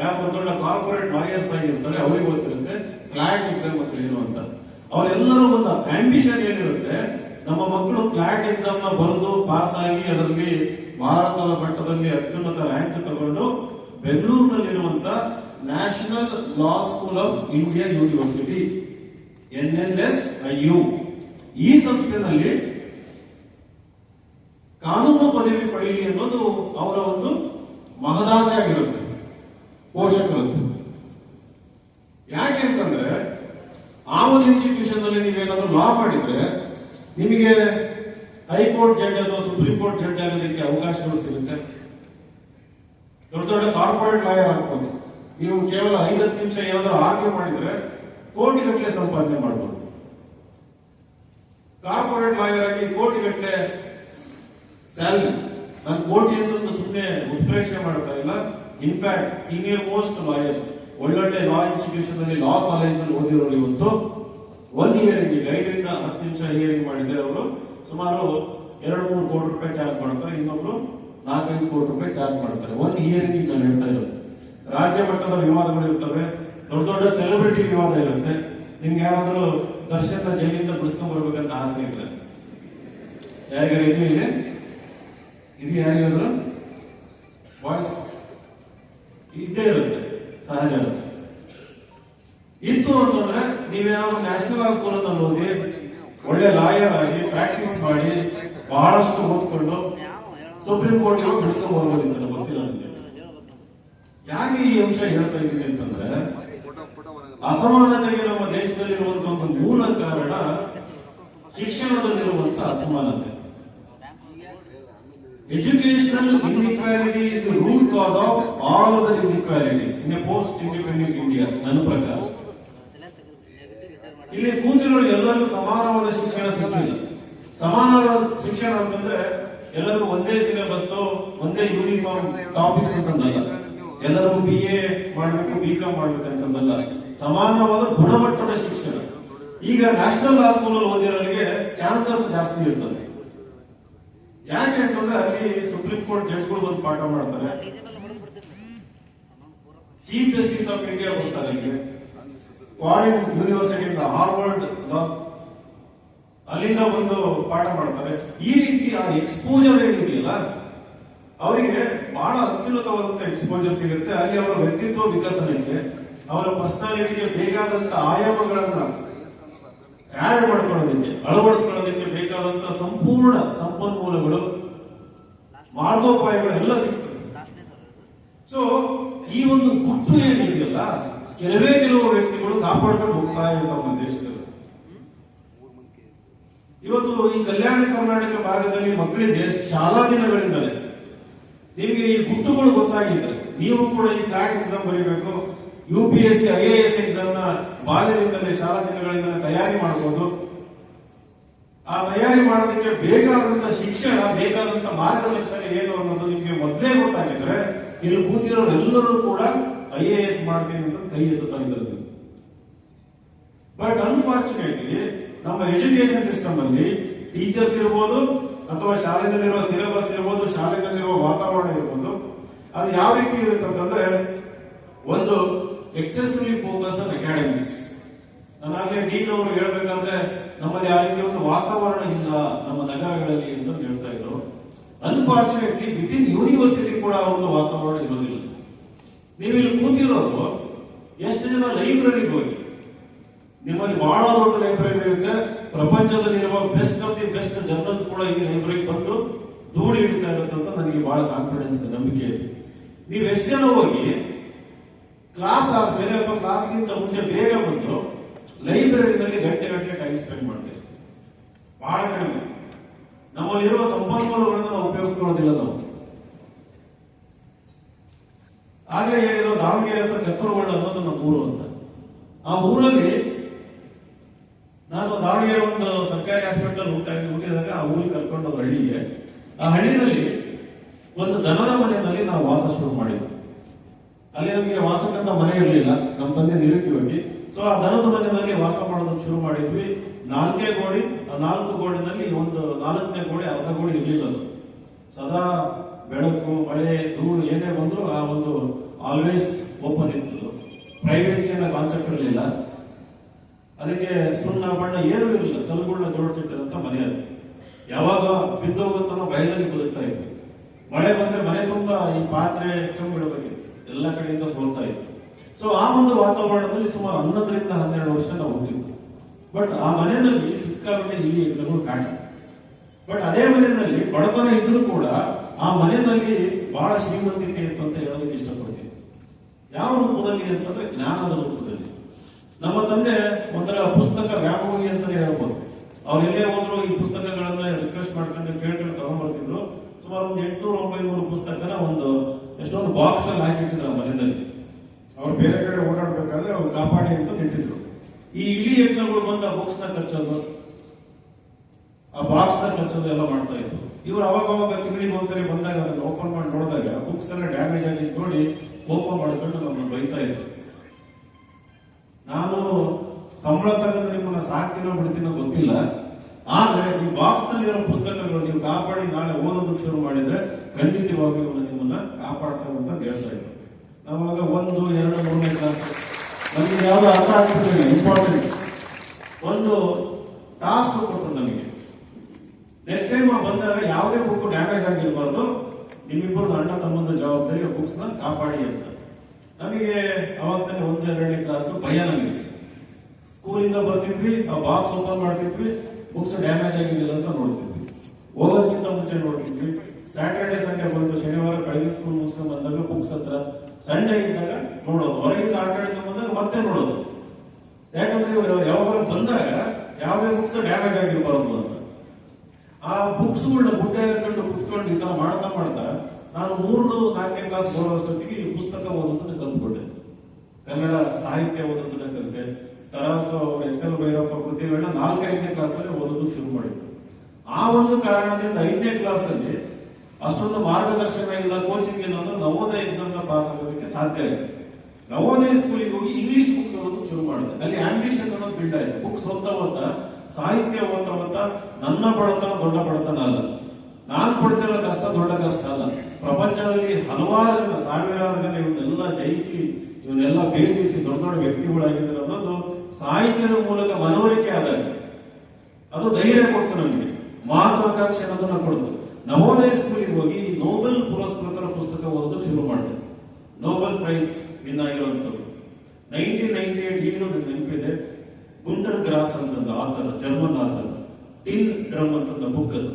ಯಾರು ದೊಡ್ಡ ಕಾರ್ಪೊರೇಟ್ ಲಾಯರ್ಸ್ ಆಗಿರ್ತಾರೆ, ಅವರಿಗೆ ಗೊತ್ತಿರುತ್ತೆ ಕ್ಲಾಟ್ ಎಕ್ಸಾಮ್ ಅಂತ ಏನು ಅಂತ. ಅವರೆಲ್ಲರೂ ಒಂದು ಆಂಬಿಷನ್ ಏನಿರುತ್ತೆ, ನಮ್ಮ ಮಕ್ಕಳು ಕ್ಲಾಟ್ ಎಕ್ಸಾಮ್ನ ಬರೆದು ಪಾಸ್ ಆಗಿ ಅದರಲ್ಲಿ ಭಾರತದ ಮಟ್ಟದಲ್ಲಿ ಅತ್ಯುನ್ನತ ರ್ಯಾಂಕ್ ತಗೊಂಡು ಬೆಂಗಳೂರಿನಲ್ಲಿರುವಂತ national law school of India university N L S I U ಈ ಸಂಸ್ಥೆನಲ್ಲಿ ಕಾನೂನು ಪದವಿ ಪಡೆಯಲಿ ಅನ್ನೋದು ಅವರ ಒಂದು ಮಹದಾಸೆ ಆಗಿರುತ್ತೆ ಪೋಷಕರದ್ದು ಯಾಕೆ ಅಂತಂದ್ರೆ ಆ ಒಂದು ಇನ್ಸ್ಟಿಟ್ಯೂಷನ್ನಲ್ಲಿ ನೀವೇನಾದ್ರೂ ಲಾ ಮಾಡಿದ್ರೆ, ನಿಮಗೆ ಹೈಕೋರ್ಟ್ ಜಡ್ಜ್ ಅಥವಾ ಸುಪ್ರೀಂ ಕೋರ್ಟ್ ಜಡ್ಜ್ ಆಗೋದಕ್ಕೆ ಅವಕಾಶಗಳು ಸಿಗುತ್ತೆ. ದೊಡ್ಡ ದೊಡ್ಡ ಕಾರ್ಪೊರೇಟ್ ಲಾಯರ್ ಆಗ್ಬೋದು. ನೀವು ಕೇವಲ ಐದತ್ತು ನಿಮಿಷ ಏನಾದರೂ ಆರ್ಗ್ಯೂ ಮಾಡಿದ್ರೆ ಕೋಟಿಗಟ್ಟಲೆ ಸಂಪಾದನೆ ಮಾಡಬಹುದು ಕಾರ್ಪೊರೇಟ್ ಲಾಯರ್ ಆಗಿ ಕೋಟಿಗಟ್ಟಲೆ ಸ್ಯಾಲರಿ ನಾನು ಕೋಟಿ ಅಂತ ಸುಮ್ಮನೆ ಉತ್ಪ್ರೇಕ್ಷೆ ಮಾಡ್ತಾ ಇಲ್ಲ. ಇನ್ಫ್ಯಾಕ್ಟ್ ಸೀನಿಯರ್ ಮೋಸ್ಟ್ ಲಾಯರ್ಸ್ ಒಳ್ಳೊಳ್ಳೆ ಲಾ ಇನ್ಸ್ಟಿಟ್ಯೂಷನ್ ಅಲ್ಲಿ ಲಾ ಕಾಲೇಜ್ನಲ್ಲಿ ಓದಿರೋರು ಇವತ್ತು ಒನ್ ಹಿಯರಿಂಗ್ ಐದರಿಂದ ಹತ್ತು ನಿಮಿಷ ಹಿಯರಿಂಗ್ ಮಾಡಿದ್ರೆ ಅವರು ಸುಮಾರು ಎರಡು ಮೂರು ಕೋಟಿ ರೂಪಾಯಿ ಚಾರ್ಜ್ ಮಾಡ್ತಾರೆ ಇನ್ನೊಬ್ರು ನಾಲ್ಕೈದು ಕೋಟಿ ರೂಪಾಯಿ ಚಾರ್ಜ್ ಮಾಡ್ತಾರೆ ಒಂದು ಹಿಯರಿಂಗ್ ನಾನು ಹೇಳ್ತಾ ಇರೋದು. ರಾಜ್ಯ ಮಟ್ಟದ ವಿವಾದಗಳು ಇರ್ತವೆ, ದೊಡ್ಡ ದೊಡ್ಡ ಸೆಲೆಬ್ರಿಟಿ ವಿವಾದ ಇರುತ್ತೆ. ನಿಮ್ಗೆ ಯಾರಾದ್ರೂ ದರ್ಶನ ಜೈಲಿಂದ ಬಿಡಿಸ್ಕೊಂಡ್ ಬರ್ಬೇಕಂತ ಆಸೆ ಇದ್ರೆ? ಯಾರಿಗಾರ ಇದು ಇದೆ ಇದು ಯಾರಿಗಾದ್ರು ವಾಯ್ಸ್ ಇದ್ದೇ ಇರುತ್ತೆ, ಸಹಜ ಇತ್ತು ಅಂತಂದ್ರೆ ನೀವೇನಾದ್ರು ನ್ಯಾಷನಲ್ ಲಾ ಸ್ಕೂಲ್ ಅಂತ ಓದಿ, ಒಳ್ಳೆ ಲಾಯರ್ ಆಗಿ ಪ್ರಾಕ್ಟೀಸ್ ಮಾಡಿ ಬಹಳಷ್ಟು ಓದ್ಕೊಂಡು ಸುಪ್ರೀಂ ಕೋರ್ಟ್ ಬಿಡಿಸ್ಕೊಂಡು ನನಗೆ ಗೊತ್ತಿಲ್ಲ ಯಾಕೆ ಈ ಅಂಶ ಹೇಳ್ತಾ ಇದ್ದೀನಿ ಅಂತಂದ್ರೆ, ಅಸಮಾನತೆಗೆ ನಮ್ಮ ದೇಶದಲ್ಲಿರುವಂತಹ ಒಂದು ಮೂಲ ಕಾರಣ ಶಿಕ್ಷಣದಲ್ಲಿರುವಂತಹ ಅಸಮಾನತೆ. Educational inequality is root cause of all other inequalities in a post independent India ನನ್ನ ಪ್ರಕಾರ ಇಲ್ಲಿ ಕೂತಿರೋರು ಎಲ್ಲರಿಗೂ ಸಮಾನವಾದ ಶಿಕ್ಷಣ ಸಿಕ್ಕಿಲ್ಲ. ಸಮಾನವಾದ ಶಿಕ್ಷಣ ಅಂತಂದ್ರೆ ಎಲ್ಲರೂ ಒಂದೇ ಸಿಲೆಬಸ್ ಒಂದೇ ಯೂನಿಫಾರ್ಮ್ ಟಾಪಿಕ್ಸ್ ಅಂತಂದಲ್ಲ. ಎಲ್ಲರೂ ಬಿ ಎ ಮಾಡ್ಬೇಕು ಬಿ ಕಾಮ್ ಮಾಡ್ಬೇಕಂತಂದಲ್ಲ ಸಮಾನವಾದ ಗುಣಮಟ್ಟದ ಶಿಕ್ಷಣ. ಈಗ ನ್ಯಾಷನಲ್ ಲಾ ಸ್ಕೂಲ್ ಅಲ್ಲಿ ಓದಿರೋರಿಗೆ ಚಾನ್ಸಸ್ ಜಾಸ್ತಿ ಇರ್ತದೆ. ಯಾಕೆ ಅಂತಂದ್ರೆ ಅಲ್ಲಿ ಸುಪ್ರೀಂ ಕೋರ್ಟ್ ಜಡ್ಜ್ಗಳು ಬಂದು ಪಾಠ ಮಾಡ್ತಾರೆ. ಚೀಫ್ ಜಸ್ಟಿಸ್ ಆಫ್ ಇಂಡಿಯಾ ಬರ್ತಾರೆ ಇಲ್ಲಿ ಫಾರಿನ್ ಯೂನಿವರ್ಸಿಟೀಸ್ ಹಾರ್ವರ್ಡ್ ಲಾ ಅಲ್ಲಿಂದ ಒಂದು ಪಾಠ ಮಾಡ್ತಾರೆ. ಈ ರೀತಿ ಆ ಎಕ್ಸ್ಪೋಜರ್ ಏನಿದೆಯಲ್ಲ, ಅವರಿಗೆ ಬಹಳ ಅತ್ಯುನ್ನತವಾದಂತ ಎಕ್ಸ್ಪೋಜರ್ ಸಿಗುತ್ತೆ. ಅಲ್ಲಿ ಅವರ ವ್ಯಕ್ತಿತ್ವ ವಿಕಸನಕ್ಕೆ, ಅವರ ಪರ್ಸನಾಲಿಟಿಗೆ ಬೇಕಾದಂತ ಆಯಾಮಗಳನ್ನ ಆಡ್ ಮಾಡ್ಕೊಳ್ಳೋದಕ್ಕೆ, ಅಳವಡಿಸ್ಕೊಳ್ಳೋದಕ್ಕೆ ಬೇಕಾದಂತ ಸಂಪೂರ್ಣ ಸಂಪನ್ಮೂಲಗಳು, ಮಾರ್ಗೋಪಾಯಗಳು ಎಲ್ಲ ಸಿಗ್ತದೆ. ಸೊ ಈ ಒಂದು ಗುಟ್ಟು ಏನಿದೆಯಲ್ಲ, ಕೆಲವೇ ಕೆಲವು ವ್ಯಕ್ತಿಗಳು ಕಾಪಾಡ್ಕೊಂಡು ಹೋಗ್ತಾ ಇದ್ದಾರೆ ನಮ್ಮ ದೇಶದಲ್ಲಿ. ಇವತ್ತು ಈ ಕಲ್ಯಾಣ ಕರ್ನಾಟಕ ಭಾಗದಲ್ಲಿ ಮಕ್ಕಳಿಗೆ ಶಾಲಾ ದಿನಗಳಿಂದಲೇ ನಿಮಗೆ ಈ ಗುಟ್ಟುಗಳು ಗೊತ್ತಾಗಿದ್ದರೆ ನೀವು ಕೂಡ ಈ ಫ್ಲಾಟ್ ಎಕ್ಸಾಮ್ ಬರೀಬೇಕು U P S C, I A S ಎಕ್ಸಾಮ್ನ ಬಾಲ್ಯದಿಂದಲೇ ಶಾಲಾ ದಿನಗಳಿಂದಲೇ ತಯಾರಿ ಮಾಡಬಹುದು ಆ ತಯಾರಿ ಮಾಡೋದಕ್ಕೆ ಬೇಕಾದಂತ ಶಿಕ್ಷಣ, ಬೇಕಾದಂತ ಮಾರ್ಗದರ್ಶನ ಏನು ಅನ್ನೋದು ನಿಮಗೆ ಮೊದಲೇ ಗೊತ್ತಾಗಿದ್ರೆ ಇಲ್ಲಿ ಕೂತಿರೋರು ಎಲ್ಲರೂ ಕೂಡ ಐ ಎ ಎಸ್ ಮಾಡ್ತೀನಿ ಅಂತ ಕೈ ಎತ್ತುತ್ತಾ ಇದ್ದಾರೆ ಬಟ್ ಅನ್ಫಾರ್ಚುನೇಟ್ಲಿ ನಮ್ಮ ಎಜುಕೇಶನ್ ಸಿಸ್ಟಮ್ ಅಲ್ಲಿ ಟೀಚರ್ಸ್ ಇರ್ಬೋದು ಅಥವಾ ಶಾಲೆಯಲ್ಲಿರುವ ಸಿಲೆಬಸ್ ಇರ್ಬೋದು, ಶಾಲೆಯಲ್ಲಿರುವ ವಾತಾವರಣ ಇರ್ಬೋದು, ಅದು ಯಾವ ರೀತಿ ಇರುತ್ತೆ ಅಂತಂದ್ರೆ ಒಂದು ಎಕ್ಸೆಸಿವ್ಲಿ ಫೋಕಸ್ಡ್ ಆನ್ ಅಕಾಡೆಮಿಕ್ಸ್ ನಾನಾಗಲೇ ಡೀನ್ ಅವರು ಹೇಳಬೇಕಂದ್ರೆ ನಮ್ಮಲ್ಲಿ ಆ ರೀತಿಯ ಒಂದು ವಾತಾವರಣ ಇಲ್ಲ ನಮ್ಮ ನಗರಗಳಲ್ಲಿ ಎಂದು ಹೇಳ್ತಾ ಇದ್ರು. ಅನ್ಫಾರ್ಚುನೇಟ್ಲಿ ವಿತ್ ಇನ್ ಯೂನಿವರ್ಸಿಟಿ ಕೂಡ ಒಂದು ವಾತಾವರಣ ಇರೋದಿಲ್ಲ. ನೀವು ಇಲ್ಲಿ ಕೂತಿರೋದು, ಎಷ್ಟು ಜನ ಲೈಬ್ರರಿಗೆ ಹೋಗಿ? ನಿಮ್ಮಲ್ಲಿ ಬಹಳ ದೊಡ್ಡ ಲೈಬ್ರರಿ ಇರುತ್ತೆ. ಪ್ರಪಂಚದಲ್ಲಿರುವ best of the best journals ಕೂಡ ಈ ಲೈಬ್ರರಿಗೆ ಬಂದು ಧೂಳಿ ಇಡ್ತಾ ಇರುತ್ತೆ ಅಂತ ನನಗೆ ಬಹಳ ಕಾನ್ಫಿಡೆನ್ಸ್ ನಂಬಿಕೆ ಇದೆ. ನೀವು ಎಷ್ಟು ಜನ ಹೋಗಿ? ಕ್ಲಾಸ್ ಆದ್ಮೇಲೆ ಅಥವಾ ಕ್ಲಾಸ್ಗಿಂತ ಮುಂಚೆ ಬೇಗ ಬಂದು ಲೈಬ್ರರಿನಲ್ಲಿ ಗಂಟೆ ಗಂಟೆ ಟೈಮ್ ಸ್ಪೆಂಡ್ ಮಾಡ್ತೇವೆ ಬಹಳ ಕಡಿಮೆ. ನಮ್ಮಲ್ಲಿರುವ ಸಂಪನ್ಮೂಲಗಳನ್ನು ನಾವು ಉಪಯೋಗಿಸ್ಕೊಳ್ಳೋದಿಲ್ಲ ನಾವು. ಆಗಲೇ ಹೇಳಿರೋ ದಾವಣಗೆರೆ ಹತ್ರ ಕಕ್ಕರಗೊಳ್ಳ ಅನ್ನೋದು ನಮ್ಮ ಊರು ಅಂತ. ಆ ಊರಲ್ಲಿ ನಾನು ದಾವಣಗೆರೆ ಒಂದು ಸರ್ಕಾರಿ ಹಾಸ್ಪಿಟಲ್ ಊಟಾಗಿ ಹುಟ್ಟಿದಾಗ ಆ ಊರಿಗೆ ಕರ್ಕೊಂಡು ಹಳ್ಳಿಗೆ, ಆ ಹಳ್ಳಿನಲ್ಲಿ ಒಂದು ದನದ ಮನೆಯಲ್ಲಿ ನಾವು ವಾಸ ಶುರು ಮಾಡಿದ್ವಿ ಅಲ್ಲಿ ನಮಗೆ ವಾಸಕ್ಕಂತ ಮನೆ ಇರಲಿಲ್ಲ. ನಮ್ಮ ತಂದೆ ನಿರುದ್ಯೋಗಿ ಸೊ ಆ ದನದ ಮನೆಯಲ್ಲಿ ವಾಸ ಮಾಡೋದಕ್ಕೆ ಶುರು ಮಾಡಿದ್ವಿ. ನಾಲ್ಕೇ ಗೋಡಿ, ಆ ನಾಲ್ಕು ಗೋಡಿನಲ್ಲಿ ಒಂದು ನಾಲ್ಕನೇ ಗೋಡಿ, ಅರ್ಧ ಗೋಡಿ ಇರಲಿಲ್ಲ ಅದು. ಸದಾ ಬೆಳಕು, ಮಳೆ, ಧೂಳು ಏನೇ ಬಂದರೂ ಆ ಒಂದು ಆಲ್ವೇಸ್ ಓಪನ್ ಇತ್ತು ಪ್ರೈವೇಸಿ ಅನ್ನೋ ಕಾನ್ಸೆಪ್ಟ್ ಇರಲಿಲ್ಲ. ಅದಕ್ಕೆ ಸುಣ್ಣ, ಬಣ್ಣ ಏನೂ ಇರಲಿಲ್ಲ. ಕಲ್ಲುಗಳನ್ನ ಜೋಡಿಸಿಟ್ಟಿರಂತ ಮನೆ ಅಲ್ಲಿ ಯಾವಾಗ ಬಿದ್ದೋಗುತ್ತೋ ಭಯದಲ್ಲಿ ಬದುಕ್ತಾ ಇದ್ವಿ. ಮಳೆ ಬಂದ್ರೆ ಮನೆ ತುಂಬಾ ಈ ಪಾತ್ರೆ ಬಿಡಬೇಕಿತ್ತು ಎಲ್ಲ ಕಡೆಯಿಂದ ಸೋಲ್ತಾ ಇತ್ತು. ಸೊ ಆ ಒಂದು ವಾತಾವರಣದಲ್ಲಿ ಸುಮಾರು ಹನ್ನೊಂದರಿಂದ ಹನ್ನೆರಡು ವರ್ಷ ನಾವು ಹೋಗಿದ್ವಿ ಬಟ್ ಆ ಮನೆಯಲ್ಲಿ ಸಿಕ್ಕಾಪಟ್ಟೆ ಇಲ್ಲಿ ಎಲ್ಲರೂ ಕಾಟ ಬಟ್ ಅದೇ ಮನೆಯಲ್ಲಿ ಬಡತನ ಇದ್ರೂ ಕೂಡ ಆ ಮನೆಯಲ್ಲಿ ಬಹಳ ಶ್ರೀಮಂತಿಕೆ ಇತ್ತು ಅಂತ ಹೇಳೋದಕ್ಕೆ ಇಷ್ಟಪಡ್ತೀನಿ. ಯಾವ ರೂಪದಲ್ಲಿ ಅಂತಂದ್ರೆ ಜ್ಞಾನದ ರೂಪದಲ್ಲಿ. ನಮ್ಮ ತಂದೆ ಒಂಥರ ಪುಸ್ತಕ ವ್ಯಾಮೋಹಿ ಅಂತ ಹೇಳ್ಬೋದು. ಅವ್ರು ಎಲ್ಲೇ ಹೋದ್ರು ಈ ಪುಸ್ತಕಗಳನ್ನ ರಿಕ್ವೆಸ್ಟ್ ಮಾಡ್ಕೊಂಡು ಕೇಳ್ಕೊಂಡು ತಗೊಂಡ್ಬರ್ತಿದ್ರು. ಸುಮಾರು ಒಂದು ಎಂಟುನೂರು, ಒಂಬೈನೂರು ಪುಸ್ತಕನ ಒಂದು ಎಷ್ಟೊಂದು ಬಾಕ್ಸ್ ಅಲ್ಲಿ ಹಾಕಿಟ್ಟಿದ್ರು ಆ ಮನೆಯಲ್ಲಿ. ಅವ್ರು ಬೇರೆ ಕಡೆ ಓಡಾಡ್ಬೇಕಾದ್ರೆ ಅವ್ರು ಕಾಪಾಡಿ ಅಂತ ಇಟ್ಟಿದ್ರು ಈ ಇಲಿ ಯಜ್ಞಗಳು ಬಂದ ಬುಕ್ಸ್ನ ಕಚ್ಚೋದು, ಆ ಬಾಕ್ಸ್ನ ಕಚ್ಚೋದು ಎಲ್ಲ ಮಾಡ್ತಾ ಇದ್ರು. ಇವ್ರು ಅವಾಗ ಅವಾಗ ತಿಂಗಳಿಗೆ ಒಂದ್ಸರಿ ಬಂದಾಗ ಅದನ್ನ ಓಪನ್ ಮಾಡಿ ನೋಡಿದಾಗ ಆ ಬುಕ್ಸ್ ಎಲ್ಲ ಡ್ಯಾಮೇಜ್ ಆಗಿ ನೋಡಿ ಓಪನ್ ಮಾಡ್ಕೊಂಡು ನಮ್ಮನ್ನು ಬೈತಾ ಇದ್ರು. ನಾನು ಸಂಬಳ ತಗೊಂಡು ನಿಮ್ಮನ್ನ ಸಾಕ್ತೀನೋ ಬಿಡ್ತೀನೋ ಗೊತ್ತಿಲ್ಲ. ಆದ್ರೆ ಈ ಬಾಕ್ಸ್ ನಲ್ಲಿರೋ ಪುಸ್ತಕಗಳು ನೀವು ಕಾಪಾಡಿ ನಾಳೆ ಓದೋದಕ್ಕೆ ಶುರು ಮಾಡಿದ್ರೆ ಖಂಡಿತವಾಗಿ ನಿಮ್ಮನ್ನ ಕಾಪಾಡ್ತೇವೆ ಅಂತ ಹೇಳ್ತಾ ಇದ್ರು. ನಾವಾಗ ಒಂದು, ಎರಡು, ಮೂರನೇ ಕ್ಲಾಸ್ ನಮಗೆ ಯಾವುದೋ ಅರ್ಥ ಆಗ್ತಿರ್ಲಿಲ್ಲ ಇಂಪಾರ್ಟೆನ್ಸ್ ಒಂದು ಟಾಸ್ಕ್ ಕೊಟ್ಟರು ನಮಗೆ. ನೆಕ್ಸ್ಟ್ ಟೈಮ್ ಬಂದಾಗ ಯಾವುದೇ ಬುಕ್ ಡ್ಯಾಮೇಜ್ ಆಗಿರಬಾರ್ದು. ನಿಮ್ಮಿಬ್ಬರು ಅಣ್ಣ, ತಮ್ಮಂದ ಜವಾಬ್ದಾರಿ ಬುಕ್ಸ್ನ ಕಾಪಾಡಿ ಅಂತ. ನಮಗೆ ಅವಾಗ ಒಂದು, ಎರಡನೇ ಕ್ಲಾಸು ಭಯ ನಮಗೆ. ಸ್ಕೂಲಿಂದ ಬರ್ತಿದ್ವಿ, ಆ ಬಾಕ್ಸ್ ಓಪನ್ ಮಾಡ್ತಿದ್ವಿ ಬುಕ್ಸ್ ಡ್ಯಾಮೇಜ್ ಆಗಿದೆಯಲ್ಲ ಅಂತ ನೋಡ್ತಿದ್ವಿ. ಹೋಗೋದಕ್ಕಿಂತ ಮುಂಚೆ ನೋಡ್ತಿದ್ವಿ. ಸ್ಯಾಟರ್ಡೆ ಸಂಜೆ ಬಂದು ಶನಿವಾರ ಕಳೆದ ಸ್ಕೂಲ್ ಮುಗಿಸ್ಕೊಂಡು ಬಂದಾಗ ಬುಕ್ಸ್ ಹತ್ರ. ಸಂಡೇ ಇದ್ದಾಗ ನೋಡೋದು. ಹೊರಗಿಂದ ಆಟ ಆಡ್ಕೊಂಡು ಬಂದಾಗ ಮತ್ತೆ ನೋಡೋದು. ಯಾಕಂದ್ರೆ ಇವರು ಯಾವಾಗ ಬಂದಾಗ ಯಾವುದೇ ಬುಕ್ಸ್ ಡ್ಯಾಮೇಜ್ ಆಗಿರಬಾರದು ಅಂತ. ಆ ಬುಕ್ಸ್ಗಳನ್ನ ಬುಟ್ಟೆ ಹಾಕೊಂಡು ಕುತ್ಕೊಂಡು ಈ ತರ ಮಾಡ್ತಾ ಮಾಡ್ತಾ ನಾನು ಮೂರು ನಾಲ್ಕನೇ ಕ್ಲಾಸ್ ಬರೋಷ್ಟೊತ್ತಿಗೆ ಈ ಪುಸ್ತಕ ಓದೋದನ್ನ ಕಲ್ತ್ಕೊಂಡೆ. ಕನ್ನಡ ಸಾಹಿತ್ಯ ಓದೋದನ್ನ ಕಲಿತೆ. ತರಾಸು ಎಸ್ ಎಲ್ ಭೈರಪ್ಪ ಕೃತಿಗಳನ್ನ ನಾಲ್ಕೈದನೇ ಕ್ಲಾಸಲ್ಲಿ ಓದೋದಕ್ಕೆ ಶುರು ಮಾಡಿದ್ರು ಆ ಒಂದು ಕಾರಣದಿಂದ ಐದನೇ ಕ್ಲಾಸ್ ಅಲ್ಲಿ ಅಷ್ಟೊಂದು ಮಾರ್ಗದರ್ಶನ ಇಲ್ಲ ಕೋಚಿಂಗ್ ಇಲ್ಲ ಅಂದ್ರೆ ನವೋದಯ ಎಕ್ಸಾಮ್ ಪಾಸ್ ಆಗೋದಕ್ಕೆ ಸಾಧ್ಯ ಆಯ್ತು. ನವೋದಯ ಸ್ಕೂಲಿಗೆ ಹೋಗಿ ಇಂಗ್ಲಿಷ್ ಬುಕ್ಸ್ ಓದೋದಕ್ಕೆ ಶುರು ಮಾಡಿದೆ. ಅಲ್ಲಿ ಆಂಬಿಷನ್ ಅನ್ನೋದು ಬಿಲ್ಡ್ ಆಯ್ತು. ಬುಕ್ಸ್ ಓದ್ತಾ ಓದ್ತಾ, ಸಾಹಿತ್ಯ ಓದ್ತಾ ಓದ್ತಾ ನನ್ನ ಬಡತನ ದೊಡ್ಡ ಬಡತನ ಅಲ್ಲ. ನಾನು ಪಡ್ತಿರೋ ಕಷ್ಟ ದೊಡ್ಡ ಕಷ್ಟ ಅಲ್ಲ. ಪ್ರಪಂಚದಲ್ಲಿ ಹಲವಾರು ಜನ, ಸಾವಿರಾರು ಜನ ಇವನ್ನೆಲ್ಲ ಜಯಿಸಿ ಇವನ್ನೆಲ್ಲ ಭೇದಿಸಿ ದೊಡ್ಡ ದೊಡ್ಡ ವ್ಯಕ್ತಿಗಳಾಗಿದ್ದಾರೆ ಅನ್ನೋದು ಸಾಹಿತ್ಯದ ಮೂಲಕ ಮನವರಿಕೆ ಆದಾಗ. ಅದು ಧೈರ್ಯ ಕೊಡ್ತು ನಮಗೆ. ಮಹತ್ವಾಕಾಂಕ್ಷೆ ಅನ್ನೋದನ್ನ ಕೊಡ್ತು. ನವೋದಯ ಸ್ಕೂಲಿಗೆ ಹೋಗಿ ನೋಬೆಲ್ ಪುರಸ್ಕೃತರ ಪುಸ್ತಕ ಓದೋದಕ್ಕೆ ಶುರು ಮಾಡಿದೆ. ನೋಬೆಲ್ ಪ್ರೈಸ್ ವಿನ್ ಆಗಿರುವಂಥದ್ದು ನೈನ್ಟೀನ್ ನೈನ್ಟಿ ಏಟ್ ಈಗಲೂ ನನಗೆ ನೆನಪಿದೆ. ಗುಂಟರ್ ಗ್ರಾಸ್ ಅಂತಂದ ಆತರ ಜರ್ಮನ್ ಆತರ ಟಿನ್ ಡ್ರಮ್ ಅಂತಂದ ಬುಕ್ ಅದು.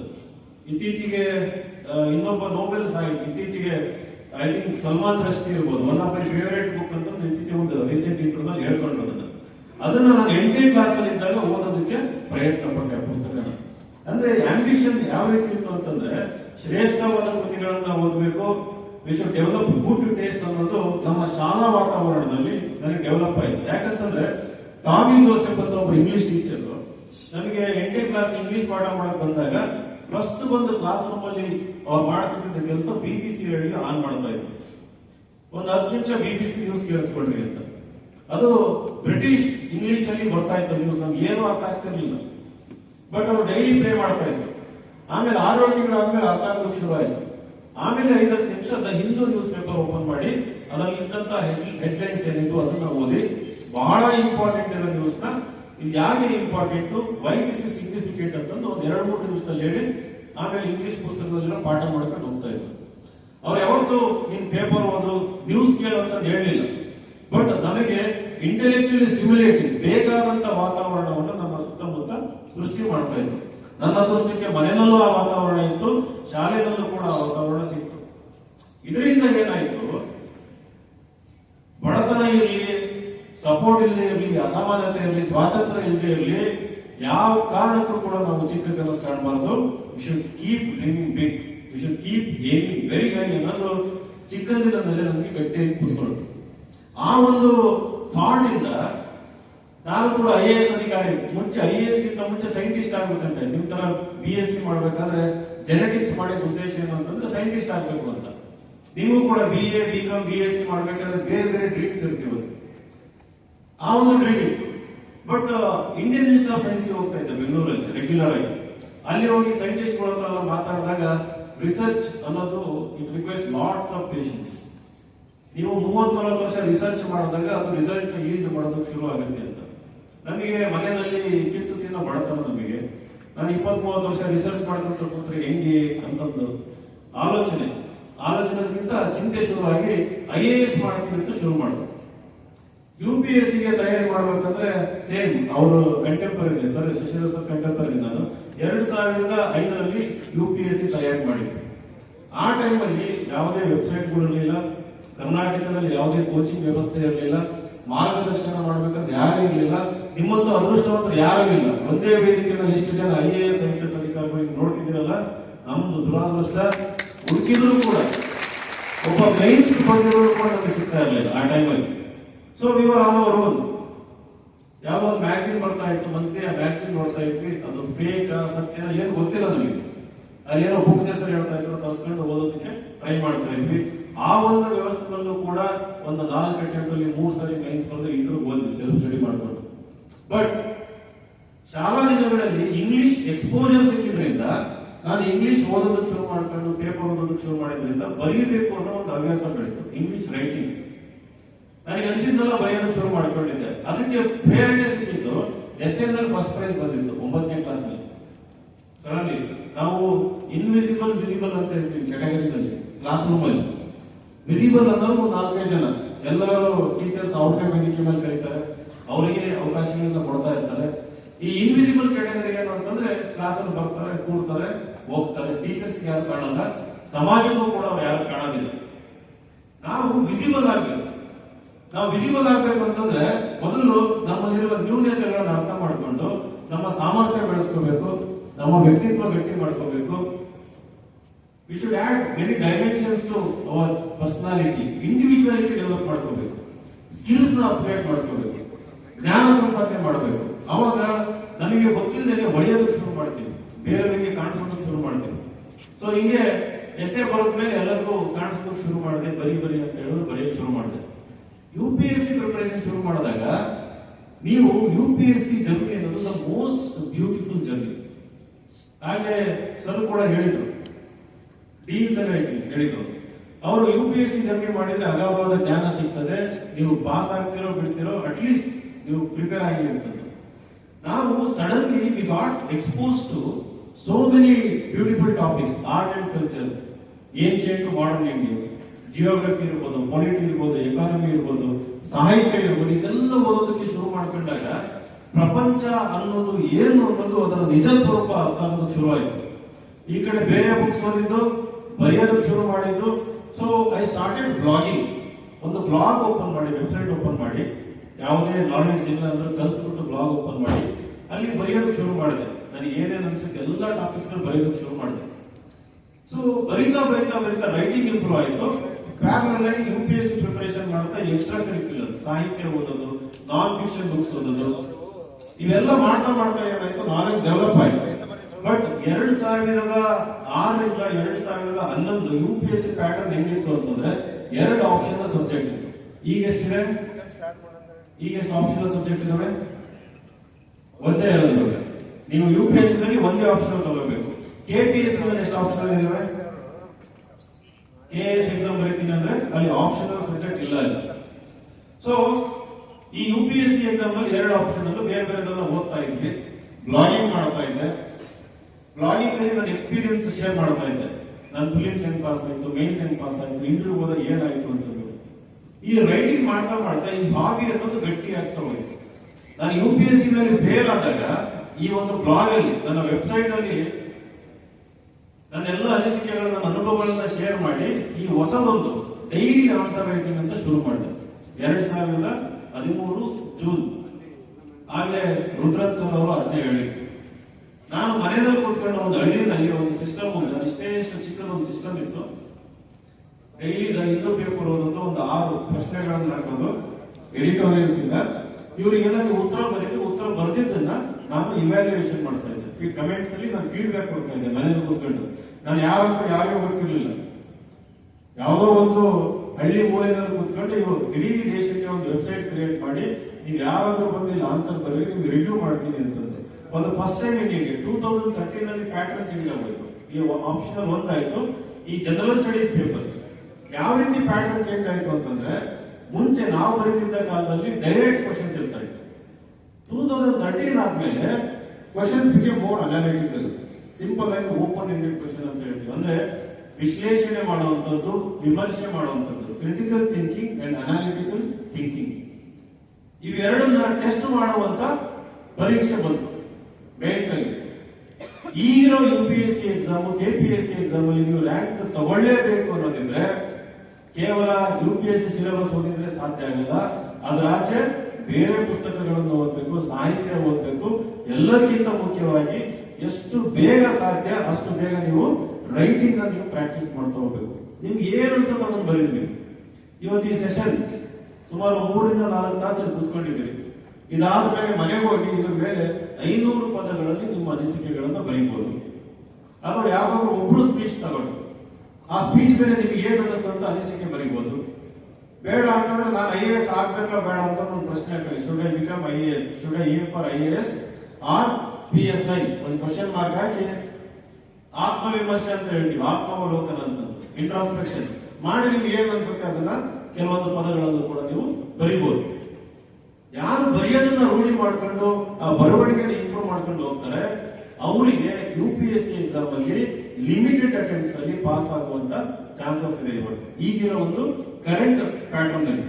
ಇತ್ತೀಚೆಗೆ ಇನ್ನೊಬ್ಬ ನೋಬೆಲ್ ಸಾಹಿತ್ಯ ಇತ್ತೀಚೆಗೆ ಐ ಥಿಂಕ್ ಸಲ್ಮಾನ್ ರಶ್ದಿ ಇರ್ಬೋದು. One of my favourite book ಅಂತ ಇತ್ತೀಚೆಗೆ ಒಂದು ರೀಸೆಂಟ್ ಇಂಟರ್ನಲ್ಲಿ ಹೇಳ್ಕೊಂಡು ಅದನ್ನ. ನಾನು ಎಂಟನೇ ಕ್ಲಾಸ್ ಅಲ್ಲಿ ಇದ್ದಾಗ ಓದೋದಕ್ಕೆ ಪ್ರಯತ್ನ ಪಟ್ಟೆ ಪುಸ್ತಕನ. ಅಂದ್ರೆ ಆಂಬಿಷನ್ ಯಾವ ರೀತಿ ಇತ್ತು ಅಂತಂದ್ರೆ ಶ್ರೇಷ್ಠವಾದ ಕೃತಿಗಳನ್ನ ಓದಬೇಕು we should develop good taste ಅನ್ನೋದು ನಮ್ಮ ಶಾಲಾ ವಾತಾವರಣದಲ್ಲಿ ನನಗೆ ಡೆವಲಪ್ ಆಯ್ತು. ಯಾಕಂತಂದ್ರೆ ಟಾಮಿ ಜೋಸೆಫ್ ಅಂತ ಒಬ್ಬ ಇಂಗ್ಲಿಷ್ ಟೀಚರ್ ನನಗೆ ಎಂಟನೇ ಕ್ಲಾಸ್ ಇಂಗ್ಲಿಷ್ ಪಾಠ ಮಾಡಕ್ ಬಂದಾಗ ಫಸ್ಟ್ ಬಂದು ಕ್ಲಾಸ್ ರೂಮ್ ಅಲ್ಲಿ ಅವ್ರು ಮಾಡ್ತಿದ್ದ ಕೆಲಸ B B C radio on ಮಾಡ್ತಾ ಇದ್ರು. ಒಂದು ಹತ್ತು ನಿಮಿಷ ಬಿ ಬಿ ಸಿ ನ್ಯೂಸ್ ಕೇಳಿಸ್ಕೊಂಡ್ರಿ ಅಂತ. ಅದು ಬ್ರಿಟಿಷ್ ಇಂಗ್ಲಿಷ್ ಅಲ್ಲಿ ಬರ್ತಾ ಇತ್ತು ನ್ಯೂಸ್ ನಮ್ಗೆ ಏನು ಅರ್ಥ ಆಗ್ತಿರ್ಲಿಲ್ಲ. ಬಟ್ ಅವರು ಡೈಲಿ ಪ್ಲೇ ಮಾಡ್ತಾ ಇದ್ರು. ಆಮೇಲೆ ಆರು ತಿಂಗಳಾದ್ಮೇಲೆ ಅರ್ಥ ಆಗೋದಕ್ಕೆ ಶುರು ಆಯ್ತು ಆಮೇಲೆ ಐದತ್ತು ನಿಮಿಷ ಹಿಂದೂ ನ್ಯೂಸ್ ಪೇಪರ್ ಓಪನ್ ಮಾಡಿ ಅದರಲ್ಲಿ ಇದ್ದಂತ ಹೆಡ್ಲೈನ್ಸ್ ಏನಿತ್ತು ಅದನ್ನ ಓದಿ, ಬಹಳ ಇಂಪಾರ್ಟೆಂಟ್ ಇರೋ ನ್ಯೂಸ್ ಇದು ಯಾಕೆ important why this is significant ಅಂತಂದು ಒಂದು ಎರಡು ಮೂರು ನಿಮಿಷ ಹೇಳಿ, ಆಮೇಲೆ ಇಂಗ್ಲಿಷ್ ಪುಸ್ತಕದಲ್ಲಿರೋ ಪಾಠ ಮಾಡ್ಕೊಂಡು ಹೋಗ್ತಾ ಇದ್ರು. ಅವ್ರು ಯಾವತ್ತು ನಿನ್ ಪೇಪರ್ ಓದು ನ್ಯೂಸ್ ಕೇಳು ಅಂತ ಹೇಳಲಿಲ್ಲ ಬಟ್ ನಮಗೆ ಇಂಟೆಲೆಕ್ಚುಲಿ ಸ್ಟಿಮ್ಯುಲೇಟಿಂಗ್ ಬೇಕಾದಂತ ವಾತಾವರಣವನ್ನು ನಮ್ಮ ಸುತ್ತಮುತ್ತ ಸೃಷ್ಟಿ ಮಾಡ್ತಾ ಇದ್ರು ನನ್ನ ಅದೃಷ್ಟಕ್ಕೆ ಮನೆಯಲ್ಲೂ ಆ ವಾತಾವರಣ ಇತ್ತು, ಶಾಲೆಯಲ್ಲೂ ಕೂಡ ಆ ವಾತಾವರಣ ಸಿಕ್ತು. ಇದರಿಂದ ಏನಾಯ್ತು? ಬಡತನ ಇರಲಿ ಸಪೋರ್ಟ್ ಇಲ್ಲದೆ ಇರಲಿ ಅಸಮಾನತೆ ಇರಲಿ, ಸ್ವಾತಂತ್ರ್ಯ ಇಲ್ಲದೆ ಇರಲಿ, ಯಾವ ಕಾರಣಕ್ಕೂ ಕೂಡ ನಾವು ಚಿಕ್ಕ ಕನಸು ಕಾಣಬಾರದು. We should keep dreaming big we should keep aiming very high ಅನ್ನೋದು ಚಿಕ್ಕಂದಿನಲ್ಲೇ ನಮಗೆ ಗಟ್ಟಿಯಾಗಿ ಕೂತ್ಕೊಳ್ಳುತ್ತೆ ಆ ಒಂದು ಥಾಟ್ ಇಂದ ನಾನು ಕೂಡ ಐ ಎ ಎಸ್ ಅಧಿಕಾರಿ. ಮುಂಚೆ ಐ ಎ ಎಸ್ ಗಿಂತ ಮುಂಚೆ ಸೈಂಟಿಸ್ಟ್ ಆಗ್ಬೇಕಂತ. ನಿಮ್ ತರ ಬಿ ಎಸ್ ಸಿ ಮಾಡ್ಬೇಕಾದ್ರೆ ಜೆನೆಟಿಕ್ಸ್ ಮಾಡಿದ ಉದ್ದೇಶ ಏನು ಅಂತಂದ್ರೆ ಸೈಂಟಿಸ್ಟ್ ಆಗ್ಬೇಕು ಅಂತ. ನೀವು ಕೂಡ B A B com B S C ಮಾಡ್ಬೇಕಾದ್ರೆ ಬೇರೆ ಬೇರೆ ಡ್ರೀಮ್ಸ್ ಇರ್ತೀವಿ ಆ ಒಂದು ಡ್ರೀಮ್ ಇತ್ತು. But Indian institute of science ಹೋಗ್ತಾ ಇದ್ದೆ ಬೆಂಗಳೂರಲ್ಲಿ ರೆಗ್ಯುಲರ್ ಆಗಿ. ಅಲ್ಲಿ ಹೋಗಿ ಸೈಂಟಿಸ್ಟ್ ಹತ್ರ ಮಾತಾಡಿದಾಗ ರಿಸರ್ಚ್ ಅನ್ನೋದು it request lots of patience ನೀವು ಮೂವತ್ ನಲವತ್ತು ವರ್ಷ ರಿಸರ್ಚ್ ಮಾಡಿದಾಗ ಅದು ರಿಸಲ್ಟ್ ಈಲ್ಡ್ ಮಾಡೋದಕ್ಕೆ ಶುರು ಆಗುತ್ತೆ ನಮಗೆ ಮನೆಯಲ್ಲಿ ಕಿತ್ತು ತಿನ್ನೋ ಬಡತನ ನಮಗೆ. ನಾನು ಇಪ್ಪತ್ತ್ ಮೂವತ್ತು ವರ್ಷ ರಿಸರ್ಚ್ ಮಾಡ್ಕೊಂತ ಕೂತ್ರೆ ಹೆಂಗೆ ಅಂತಂದು ಆಲೋಚನೆ. ಆಲೋಚನೆಗಿಂತ ಚಿಂತೆ ಶುರುವಾಗಿ ಐ ಎ ಎಸ್ ಮಾಡ್ತೀನಿ ಅಂತ ಶುರು ಮಾಡಿದ್ರು ಯು ಪಿ ಎಸ್ಗೆ ತಯಾರಿ ಮಾಡ್ಬೇಕಂದ್ರೆ ಸೇಮ್ ಅವರು contemporary sir Shashidhar sir contemporary ನಾನು. ಎರಡ್ ಸಾವಿರದ ಐದರಲ್ಲಿ ಯು ಪಿ ಎಸ್ ಸಿ ತಯಾರಿ ಮಾಡಿದ್ದೆ. ಆ ಟೈಮಲ್ಲಿ ಯಾವುದೇ ವೆಬ್ಸೈಟ್ಗಳಿರಲಿಲ್ಲ ಕರ್ನಾಟಕದಲ್ಲಿ ಯಾವುದೇ ಕೋಚಿಂಗ್ ವ್ಯವಸ್ಥೆ ಇರಲಿಲ್ಲ, ಮಾರ್ಗದರ್ಶನ ಮಾಡ್ಬೇಕಂದ್ರೆ ಯಾರೇ ಇರಲಿಲ್ಲ. ನಿಮ್ಮಂತ ಅದೃಷ್ಟವಂತರು ಯಾರೂ ಇಲ್ಲ. ಒಂದೇ ವೇದಿಕೆಯಲ್ಲಿ ಎಷ್ಟು ಜನ I A S I P S ಅಧಿಕಾರಿಗಳು ನೋಡ್ತಿದ್ದೀರಲ್ಲ, ನಮ್ದು ದುರಾದೃಷ್ಟ ಹುಡುಕಿದ್ರು ಕೂಡ, ಒಬ್ಬ ಮೈನ್ಸ್ ಬಂದಿರೋರು ಕೂಡ ನಮಗೆ ಸಿಗ್ತಾ ಇರಲಿಲ್ಲ ಆ ಟೈಮಲ್ಲಿ so we were on our own ಯಾವ ಒಂದು ಮ್ಯಾಗ್ಝಿನ್ ಬರ್ತಾ ಇತ್ತು ಮಂತ್ಲಿ ಆ ಮ್ಯಾಗ್ಝಿನ್ ನೋಡ್ತಾ ಇದ್ವಿ. ಅದು ಫೇಕ್ ಸತ್ಯ, ಏನು ಗೊತ್ತಿಲ್ಲ ನಮಗೆ. ಅಲ್ಲಿ ಏನೋ ಬುಕ್ಸ್ ಹೆಸರು ಹೇಳ್ತಾ ಇದ್ರು, ತರ್ಸ್ಕೊಂಡು ಓದೋದಕ್ಕೆ ಟ್ರೈ ಮಾಡ್ತಾ ಇದ್ವಿ. ಆ ಒಂದು ವ್ಯವಸ್ಥೆದಲ್ಲೂ ಕೂಡ ಒಂದು ನಾಲ್ಕು ಗಂಟೆ ಮೂರು ಸಾರಿ ಮೈನ್ಸ್ ಬರೆದು ಇಂಟರ್ವ್ಯೂ ಓದ್ವಿ ಸೆಲ್ಫ್ ಸ್ಟಡಿ ಮಾಡ್ಕೊಂಡು. ಬಟ್ ಶಾಲಾ ದಿನಗಳಲ್ಲಿ ಇಂಗ್ಲಿಷ್ ಎಕ್ಸ್ಪೋಜರ್ ಸಿಕ್ಕಿದ್ರಿಂದ, ನಾನು ಇಂಗ್ಲಿಷ್ ಓದೋದಕ್ಕೆ ಶುರು ಮಾಡ್ಕೊಂಡು ಪೇಪರ್ ಓದೋದಕ್ಕೆ ಶುರು ಮಾಡಿದ್ರಿಂದ ಬರೀಬೇಕು ಅನ್ನೋ ಒಂದು ಹವ್ಯಾಸ ಬೆಳೀತು ಇಂಗ್ಲಿಷ್ ರೈಟಿಂಗ್ ನನಗೆ ಅನ್ಸಿದ್ದೆಲ್ಲ ಬರೆಯೋದಕ್ಕೆ ಶುರು ಮಾಡ್ಕೊಂಡಿದ್ದೆ. ಅದಕ್ಕೆ ಪ್ರೇರಣೆ ಸಿಕ್ಕಿದ್ದು ಎಸ್ ಎನ್ ಅಲ್ಲಿ ಫಸ್ಟ್ ಪ್ರೈಸ್ ಬಂದಿತ್ತು ಒಂಬತ್ತನೇ ಕ್ಲಾಸ್ ಅಲ್ಲಿ ಸಡನ್ಲಿ ನಾವು ಇನ್ವಿಸಿಬಲ್ ವಿಸಿಬಲ್ ಅಂತ ಹೇಳ್ತೀವಿ ಕೆಟಗರಿನಲ್ಲಿ ಕ್ಲಾಸ್ ರೂಮ್ ಅಲ್ಲಿ. ವಿಸಿಬಲ್ ಅನ್ನೋರು ನಾಲ್ಕೈದು ಜನ. ಎಲ್ಲರೂ ಟೀಚರ್ಸ್ ಅವ್ರನ್ನೇ ವೇದಿಕೆ ಮೇಲೆ ಕರೀತಾರೆ. ಅವರಿಗೆ ಅವಕಾಶಗಳನ್ನ ಕೊಡ್ತಾ ಇರ್ತಾರೆ. ಈ ಇನ್ವಿಸಿಬಲ್ ಕ್ಯಾಟಗರಿ ಏನು ಅಂತಂದ್ರೆ ಕ್ಲಾಸ್ ಅಲ್ಲಿ ಬರ್ತಾರೆ, ಕೂರ್ತಾರೆ, ಹೋಗ್ತಾರೆ. ಟೀಚರ್ಸ್ ಯಾರು ಕಾಣಲ್ಲ. ಸಮಾಜಕ್ಕೂ ಕೂಡ ಯಾರು ಕಾಣೋದಿಲ್ಲ. ನಾವು ವಿಸಿಬಲ್ ಆಗ್ಬೇಕು. ನಾವು ವಿಸಿಬಲ್ ಆಗ್ಬೇಕು ಅಂತಂದ್ರೆ ಮೊದಲು ನಮ್ಮಲ್ಲಿರುವ ನ್ಯೂನ್ಯತೆಗಳನ್ನ ಅರ್ಥ ಮಾಡಿಕೊಂಡು ನಮ್ಮ ಸಾಮರ್ಥ್ಯ ಬೆಳೆಸ್ಕೋಬೇಕು, ನಮ್ಮ ವ್ಯಕ್ತಿತ್ವ ಗಟ್ಟಿ ಮಾಡ್ಕೋಬೇಕು. We should add many dimensions to our personality individuality develop ಮಾಡ್ಕೋಬೇಕು. ಸ್ಕಿಲ್ಸ್ನ ಅಪ್ಗ್ರೇಡ್ ಮಾಡ್ಕೋಬೇಕು. ಜ್ಞಾನ ಸಂಪಾದನೆ ಮಾಡಬೇಕು. ಅವಾಗ ನನಗೆ ಗೊತ್ತಿಲ್ಲದೆ ಹೊಡೆಯೋದಕ್ಕೆ ಶುರು ಮಾಡ್ತೀನಿ. ಬೇರೆಯವರಿಗೆ ಕಾಣಿಸೋದಕ್ಕೆ ಶುರು ಮಾಡ್ತೀನಿ. ಸೊ ಹಿಂಗೆ ಎಸ್ ಎ ಬರೋದ ಮೇಲೆ ಎಲ್ಲರಿಗೂ ಕಾಣಿಸೋದಕ್ಕೆ ಶುರು ಮಾಡಿದೆ, ಬರಿ ಬರಿ ಅಂತ ಹೇಳೋದು ಬರೆಯೋಕೆ ಶುರು ಮಾಡಿದೆ. U P S C preparation ಶುರು ಮಾಡಿದಾಗ ನೀವು U P S C journey ಅನ್ನೋದು ದ ಮೋಸ್ಟ್ ಬ್ಯೂಟಿಫುಲ್ ಜರ್ನಿ ಹಾಗೆ ಸರ್ ಕೂಡ ಹೇಳಿದ್ರು. ಡೀನ್ಸ್ ಎಲ್ಲ ಹೇಳಿದ್ರು. ಅವರು U P S C journey ಮಾಡಿದ್ರೆ ಅಗಾಧವಾದ ಜ್ಞಾನ ಸಿಗ್ತದೆ. ನೀವು ಪಾಸ್ ಆಗ್ತಿರೋ ಬಿಡ್ತಿರೋ ಅಟ್ಲೀಸ್ಟ್ ನೀವು ಪ್ರಿಪೇರ್ ಆಗಿ ಅಂತಂದ್ರೆ. ನಾವು suddenly we got expose to so many beautiful topics art and culture ancient modern India geography ಇರ್ಬೋದು ಪೊಲಿಟಿ ಇರ್ಬೋದು ಎಕಾನಮಿ ಇರ್ಬೋದು, ಸಾಹಿತ್ಯ ಇರ್ಬೋದು, ಇದೆಲ್ಲ ಓದೋದಕ್ಕೆ ಶುರು ಮಾಡ್ಕೊಂಡಾಗ ಪ್ರಪಂಚ ಅನ್ನೋದು ಏನು ಅನ್ನೋದು ಅದರ ನಿಜ ಸ್ವರೂಪ ಅರ್ಥ ಆಗೋದಕ್ಕೆ ಶುರು ಆಯ್ತು. ಈ ಕಡೆ ಬೇರೆ ಬುಕ್ಸ್ ಓದಿದ್ದು, ಬರೆಯೋದಕ್ಕೆ ಶುರು ಮಾಡಿದ್ದು. ಸೊ ಐ ಸ್ಟಾರ್ಟೆಡ್ ಬ್ಲಾಗಿಂಗ್ ಒಂದು ಬ್ಲಾಗ್ ಓಪನ್ ಮಾಡಿ ವೆಬ್ಸೈಟ್ ಓಪನ್ ಮಾಡಿ. ಯಾವುದೇ ನಾಲೆಡ್ಜ್ ಇಲ್ಲ ಅಂದ್ರೆ ಕಲ್ತ್ಬಿಟ್ಟು ಬ್ಲಾಗ್ ಓಪನ್ ಮಾಡಿ. ಅಲ್ಲಿ ಬರೆಯೋದಕ್ಕೆ ಶುರು ಮಾಡಿದೆ. ನನಗೆ ಏನೇನು ಅನ್ಸುತ್ತೆ, ಎಲ್ಲ ಟಾಪಿಕ್ಸ್ ಬರೆಯೋದಕ್ಕೆ ಶುರು ಮಾಡಿದೆ. ಸೊ ಬರೀತಾ ಬರೀತಾ ಬರೀತಾ ರೈಟಿಂಗ್ ಇಂಪ್ರೂವ್ ಆಯಿತು. ಪ್ಯಾರಲ್ ಆಗಿ U P S C preparation ಮಾಡ್ತಾ ಎಕ್ಸ್ಟ್ರಾ ಕರಿಕ್ಯುಲರ್ ಸಾಹಿತ್ಯ ಓದೋದು ನಾನ್ ಫಿಕ್ಷನ್ ಬುಕ್ಸ್ ಓದೋದು. ಇವೆಲ್ಲ ಮಾಡ್ತಾ ಮಾಡ್ತಾ ಏನಾಯ್ತು ನಾಲೆಜ್ ಡೆವಲಪ್ ಆಯ್ತು. ಬಟ್ ಎರಡ್ ಸಾವಿರದ ಆರರಿಂದ ಎರಡ್ ಸಾವಿರದ ಹನ್ನೊಂದು U P S C pattern ಹೆಂಗಿತ್ತು ಅಂತಂದ್ರೆ, ಎರಡು ಆಪ್ಷನ್ ಸಬ್ಜೆಕ್ಟ್ ಇತ್ತು. ಈಗ ಎಷ್ಟಿದೆ? ಈಗ ಎಷ್ಟು ಆಪ್ಷನಲ್ ಸಬ್ಜೆಕ್ಟ್ ಇದಾವೆ? ಒಂದೇ ಇರೋದು ನೀವು ಯು ಪಿ ಎಸ್ನಲ್ಲಿ ಒಂದೇ ಆಪ್ಷನಲ್ ತಗೋಬೇಕು. ಕೆ ಪಿ ಎಸ್ನಲ್ಲಿ ಎಷ್ಟು ಆಪ್ಷನಲ್ ಇದಾವೆ? ಕೆ ಎಸ್ ಎಕ್ಸಾಮ್ ಬರೀತೀನಿ ಅಂದ್ರೆ ಅಲ್ಲಿ ಆಪ್ಷನಲ್ ಸಬ್ಜೆಕ್ಟ್ ಇಲ್ಲ ಸೊ ಈ ಯು ಪಿ ಎಸ್ ಸಿ ಎಕ್ಸಾಮ್ನಲ್ಲಿ ಎರಡು ಆಪ್ಷನ್ ಅಲ್ಲೂ ಬೇರೆ ಬೇರೆದೆಲ್ಲ ಓದ್ತಾ ಇದ್ವಿ. ಬ್ಲಾಗಿಂಗ್ ಮಾಡ್ತಾ ಇದ್ದೆ. ಬ್ಲಾಗಿಂಗ್ ಅಲ್ಲಿ ನನ್ನ ಎಕ್ಸ್ಪೀರಿಯನ್ಸ್ ಶೇರ್ ಮಾಡ್ತಾ ಇದ್ದೆ. ನಾನು ಫಿಲಿಮ್ಸ್ ಹೆಂಗ್ ಪಾಸ್ ಆಯ್ತು ಮೇನ್ಸ್ ಹೆಂಗ್ ಪಾಸ್ ಆಯ್ತು ಇಂಟರ್ವ್ಯೂ ಹೋದ ಏನಾಯ್ತು ಅಂತ. ಈ ರೈಟಿಂಗ್ ಮಾಡ್ತಾ ಮಾಡ್ತಾ ಈ ಹಾಬಿ ಅನ್ನೋದು ಗಟ್ಟಿ ಆಗ್ತಾ ಹೋಯ್ತು. ನಾನು ಯು ಪಿ ಎಸ್ ಸಿ ನಲ್ಲಿ ಫೇಲ್ ಆದಾಗ ಈ ಒಂದು ಬ್ಲಾಗ್ ಅಲ್ಲಿ, ನನ್ನ ವೆಬ್ಸೈಟ್ ಅಲ್ಲಿ ನನ್ನೆಲ್ಲ ಅನಿಸಿಕೆಗಳ ನನ್ನ ಅನುಭವಗಳನ್ನ ಶೇರ್ ಮಾಡಿ ಈ ಹೊಸದೊಂದು ಡೈಲಿ ಆನ್ಸರ್ ರೈಟಿಂಗ್ ಅಂತ ಶುರು ಮಾಡಿದೆ. ಎರಡ್ ಸಾವಿರದ ಹದಿಮೂರು ಜೂನ್ ಆಗ್ಲೇ ರುದ್ರತ್ ಸರ್ ಅವರು ಅದನ್ನೇ ಹೇಳಿದ್ರು. ನಾನು ಮನೆಯಲ್ಲಿ ಕೂತ್ಕೊಂಡು ಒಂದು ಹಳ್ಳಿನಲ್ಲಿ ಒಂದು ಸಿಸ್ಟಮ್ ಅದು ಇಷ್ಟೇ ಇಷ್ಟು ಚಿಕ್ಕದ ಒಂದು ಸಿಸ್ಟಮ್ ಇತ್ತು. ಡೈಲಿ ಹಿಂದೂ ಪೇಪರ್ ಓದೋದು ಒಂದು ಆರು ಪ್ರಶ್ನೆಗಳನ್ನ ಹಾಕೋದು ಎಡಿಟೋರಿಯಲ್ಸ್ ಇಂದ ಇವರಿಗೆಲ್ಲ ನೀವು ಉತ್ತರ ಬರೀರಿ ಉತ್ತರ ಬರೆದಿದ್ದನ್ನ ನಾನು ಇವ್ಯಾಲ್ಯೂಯೇಷನ್ ಮಾಡ್ತಾ ಇದ್ದೆ. ಈ ಕಮೆಂಟ್ಸ್ ಅಲ್ಲಿ ನಾನು ಫೀಡ್ಬ್ಯಾಕ್ ಕೊಡ್ತಾ ಇದ್ದೆ, ಮನೇಲಿ ಕೂತ್ಕೊಂಡು. ನಾನು ಯಾವ ಯಾರಿಗೂ ಗೊತ್ತಿರಲಿಲ್ಲ. ಯಾವುದೋ ಒಂದು ಹಳ್ಳಿ ಮೂಲೆಯಲ್ಲಿ ಕೂತ್ಕೊಂಡು ಇವರು ಇಡೀ ದೇಶಕ್ಕೆ ಒಂದು ವೆಬ್ಸೈಟ್ ಕ್ರಿಯೇಟ್ ಮಾಡಿ, ನೀವು ಯಾರಾದ್ರೂ ಬಂದು ಇಲ್ಲಿ ಆನ್ಸರ್ ಬರೀ ನಿಮ್ಗೆ ರಿವ್ಯೂ ಮಾಡ್ತೀನಿ ಅಂತಂದ್ರೆ. ಒಂದು first time in two thousand thirteen ಅಲ್ಲಿ ಪ್ಯಾಟರ್ನ್ ಚೇಂಜ್ ಆಗಬೇಕು ಈ ಆಪ್ಷನಲ್ ಒಂದಾಯ್ತು. ಈ ಜನರಲ್ ಸ್ಟಡೀಸ್ ಪೇಪರ್ಸ್ ಯಾವ ರೀತಿ ಪ್ಯಾಟರ್ನ್ ಚೇಂಜ್ ಆಯಿತು ಅಂತಂದ್ರೆ, ಮುಂಚೆ ನಾವು ಬರೀತಿದ್ದ ಕಾಲದಲ್ಲಿ ಡೈರೆಕ್ಟ್ ಕ್ವಶನ್ಸ್ ಇರ್ತಾ ಇತ್ತು. ಟೂ ತೌಸಂಡ್ ತರ್ಟೀನ್ ಆದ್ಮೇಲೆ questions became more analytical simple ಆಗಿ ಓಪನ್ ಎಂಡೆಡ್ ಕ್ವಶನ್ ಅಂತ ಹೇಳ್ತೀವಿ. ಅಂದ್ರೆ ವಿಶ್ಲೇಷಣೆ ಮಾಡುವಂಥದ್ದು, ವಿಮರ್ಶೆ ಮಾಡುವಂಥದ್ದು. Critical thinking and analytical thinking ಇವೆರಡನ್ನ test ಮಾಡುವಂತ ಪರೀಕ್ಷೆ ಬಂತು. ಮೇನ್ಸ್ ಅಲ್ಲಿ. ಈಗಿರೋ U P S C exam K P S C exam ಅಲ್ಲಿ ನೀವು ರ್ಯಾಂಕ್ ತಗೊಳ್ಳೇಬೇಕು ಅನ್ನೋದಿದ್ರೆ ಕೇವಲ U P S C syllabus ಓದಿದ್ರೆ ಸಾಧ್ಯ ಆಗಲ್ಲ ಅದರ ಆಚೆ ಬೇರೆ ಪುಸ್ತಕಗಳನ್ನು ಓದಬೇಕು, ಸಾಹಿತ್ಯ ಓದಬೇಕು, ಎಲ್ಲರಿಗಿಂತ ಮುಖ್ಯವಾಗಿ ಎಷ್ಟು ಬೇಗ ಸಾಧ್ಯ ಅಷ್ಟು ಬೇಗ ನೀವು ರೈಟಿಂಗ್ ನೀವು ಪ್ರಾಕ್ಟೀಸ್ ಮಾಡ್ತಾ ಹೋಗ್ಬೇಕು. ನಿಮ್ಗೆ ಏನು ಅನ್ಸುತ್ತೆ ಅದನ್ನು ಬರೀರಿ ಇವತ್ತು ಈ ಸೆಷನ್ ಸುಮಾರು ಮೂರಿಂದ ನಾಲ್ಕು ತಾಸು ಕೂತ್ಕೊಂಡಿದ್ದೀರಿ ಇದಾದ ಮೇಲೆ ಮನೆಗೆ ಹೋಗಿ ಇದ್ರ ಮೇಲೆ ಐನೂರು ಪದಗಳಲ್ಲಿ ನಿಮ್ಮ ಅನಿಸಿಕೆಗಳನ್ನ ಬರೀಬಹುದು ಅಥವಾ ಯಾವಾಗ ಒಬ್ರು ಸ್ಪೀಚ್ ತಗೊಂಡು ಆ ಸ್ಪೀಚ್ ಮೇಲೆ ನಿಮ್ಗೆ ಏನ್ ಅನ್ನಿಸ್ತು ಅಂತ ಅನಿಸಿಕೆ ಬರೀಬಹುದು ಬೇಡ ಅಂತಂದ್ರೆ ನಾನು ಐ ಎ ಎಸ್ ಆಗ್ಬೇಕಾ ಬೇಡ ಅಂತ ಒಂದು ಪ್ರಶ್ನೆ ಹಾಕಿ should I become I A S should I aim for I S or P S I ಒಂದು ಕ್ವಶನ್ ಮಾರ್ಕ್ ಹಾಕಿ. ಆತ್ಮವಿಮರ್ಶೆ ಅಂತ ಹೇಳ್ತೀವಿ ಆತ್ಮಾವಲೋಕನ ಅಂತ ಇಂಟ್ರಾಸ್ಪೆಕ್ಷನ್ ಮಾಡಿ ನಿಮ್ಗೆ ಏನ್ ಅನ್ಸುತ್ತೆ ಅದನ್ನ ಕೆಲವೊಂದು ಪದಗಳನ್ನು ಕೂಡ ನೀವು ಬರಿಬಹುದು ಯಾರು ಬರೆಯೋದನ್ನ ರೂಢಿ ಮಾಡ್ಕೊಂಡು, ಆ ಬರವಣಿಗೆನ ಇಂಪ್ರೂವ್ ಮಾಡ್ಕೊಂಡು ಹೋಗ್ತಾರೆ, ಅವರಿಗೆ U P S C exam ಅಲ್ಲಿ ಲಿಮಿಟೆಡ್ ಅಟೆಂಪ್ಟ್ಸ್ ಅಲ್ಲಿ ಪಾಸ್ ಆಗುವಂತ ಚಾನ್ಸಸ್ ಇದೆ ಇವತ್ತು ಈಗಿರೋ ಒಂದು ಕರೆಂಟ್ ಪ್ಯಾಟರ್ನ್ ಅಲ್ಲಿ.